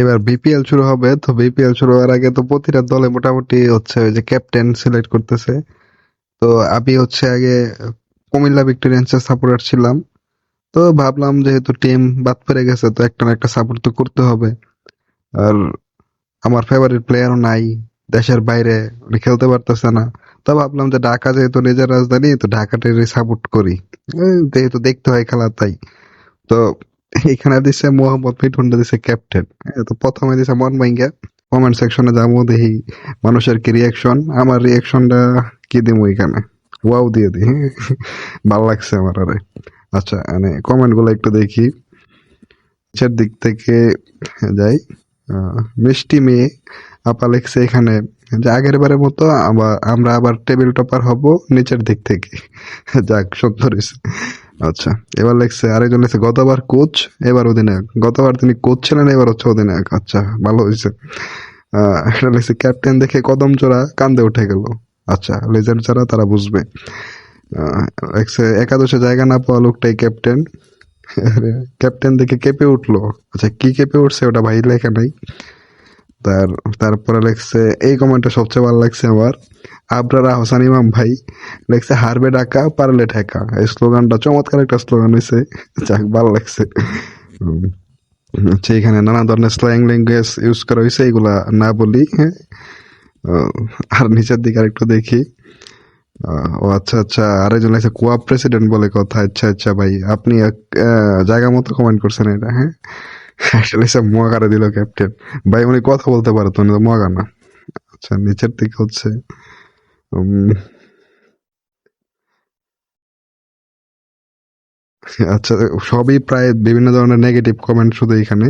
এবার বিপিএল শুরু হবে, তো বিপিএল শুরু হওয়ার আগে তো প্রতিটা দলে মোটামুটি হচ্ছে ওই যে ক্যাপ্টেন সিলেক্ট করতেছে। তো আমি হচ্ছে আগে কুমিল্লা ভিক্টোরিয়ান্সের সাপোর্টার ছিলাম। তো ভাবলাম যেহেতু টিম বাদ পড়ে গেছে, তো একটা না একটা সাপোর্ট তো করতে হবে। আর আমার ফেভারিট প্লেয়ারও নাই, দেশের বাইরে খেলতে পারতেছে না। তো ভাবলাম যে ঢাকা যেহেতু নিজের রাজধানী, তো ঢাকাটারই সাপোর্ট করি। যেহেতু দেখতে হয় খেলা, তাই। তো এখানে দিছে মোহাম্মদ মিঠুনটা দিছে ক্যাপ্টেন তো প্রথমে দিছে মন ভাঙ্গা। কমেন্ট সেকশনে যাব, দেখি মানুষের কি রিয়াকশন আমার রিয়াকশনটা কি দিব এখানে? ওয়াও দিয়ে দিই ভালো লাগছে আমার আরে। আচ্ছা মানে কমেন্টগুলো একটু দেখি। নিচের দিক থেকে যাই। মিষ্টি মেয়ে, আপা লিখছে এখানে যে আগের বারের মতো আবার আমরা আবার টেবিল টপার হব নিচের দিক থেকে। যাক সুন্দর আচ্ছা এবার লিখছে, আরেকজন লিখছে, গতবার কোচ, এবার অধিনায়ক। গতবার তিনি কোচ ছিলেন, এবার হচ্ছে অধিনায়ক। আচ্ছা ভালো হয়েছে। একটা লিখছে, ক্যাপ্টেন দেখে কদম চোরা কান্দে উঠে গেল। আচ্ছা লেজেন্ড যারা তারা বুঝবে। লিখছে, একাদশে জায়গা না পাওয়া লোকটাই ক্যাপ্টেন। ক্যাপ্টেন দেখে কেঁপে উঠল। আচ্ছা কি কেঁপে উঠছে ওটা ভাই লেখা নাই। তার, তারপরে লেখছে, এই কমেন্টটা সবচেয়ে ভালো লাগছে আমার। আবরারা হোসেন ইমাম ভাই লেখছে, হারবে ডাকা পারলে ঠেকা। এই স্লোগানটা চমৎকার একটা স্লোগান হয়েছে। যাক, ভালো লাগছে। আচ্ছা এখানে নানা ধরনের স্ল্যাং ল্যাঙ্গুয়েজ ইউজ করা হয়েছে, এগুলা না বলি হ্যাঁ। আর নিচের দিকে আরেকটু দেখি। ও আচ্ছা আচ্ছা আরেকজন লাগছে কোয়া প্রেসিডেন্ট বলে কথা। আচ্ছা আচ্ছা ভাই, আপনি জায়গা মতো কমেন্ট করছেন এটা হ্যাঁ। আসলে দিল ক্যাপ্টেন। ভাই, উনি কথা বলতে পারতো না, মহাকার না। আচ্ছা নিচের দিকে হচ্ছে আচ্ছা সবই প্রায় বিভিন্ন ধরনের নেগেটিভ কমেন্ট শুধু এখানে।